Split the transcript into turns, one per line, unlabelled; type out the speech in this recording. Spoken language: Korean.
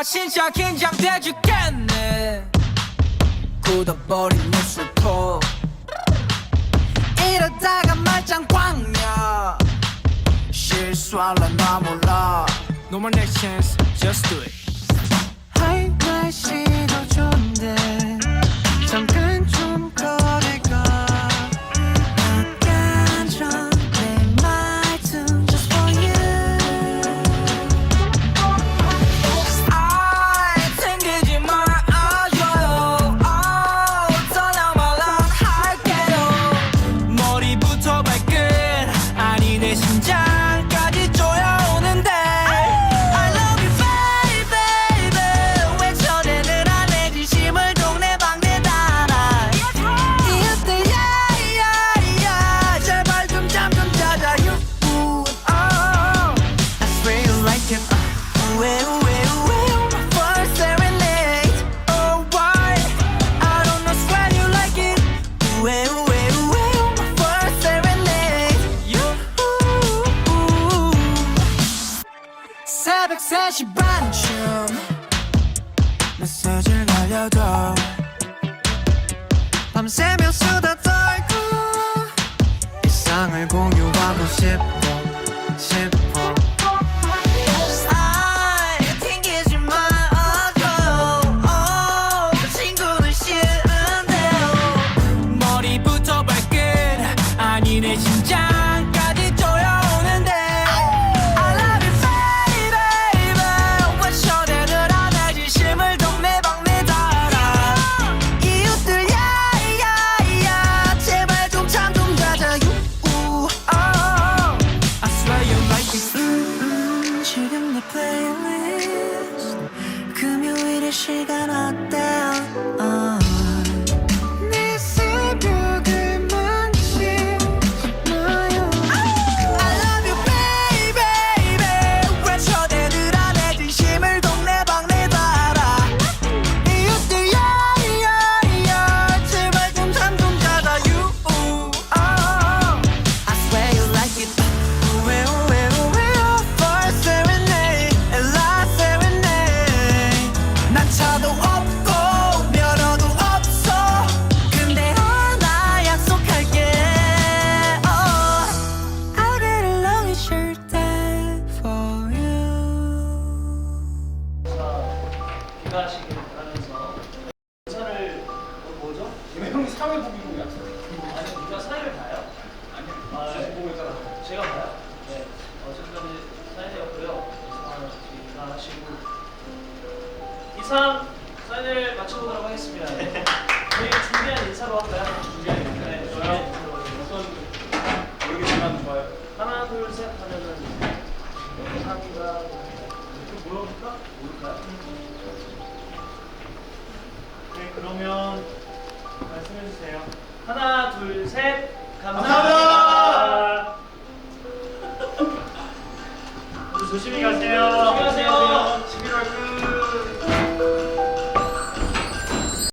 나 진짜 긴장돼 죽겠네. 굳어버린 입술포. 이러다가 말짱 광야. 실수할라 나 몰라. No more next chance, just do it 440 반쯤 메시지를 날려도 밤새며 수다 떨고 일상을 공유하고 싶어 싶어. 시간
귀가하시길 바라면서 인사를 어, 뭐죠?
형이 사회 보기고 약속.
아니 누가 사회를 봐요?
아니요.
아, 네.
보고 있잖아.
제가 봐요? 네. 어, 지금까지 사인회였고요. 이상 귀가하시고 이상 사인회를 마쳐보도록 하겠습니다. 네. 저희 준비한 인사로 할까요? 준비한 인사. 네, 준비한 인사로 하겠습니다.
어떤 모르겠지만 좋아요.
하나 둘 셋 하면은 감사합니다. 물어볼까? 모를까요? 네, 그러면 말씀해주세요. 하나, 둘, 셋. 감사합니다. 조심히 가세요. 조심히 가세요.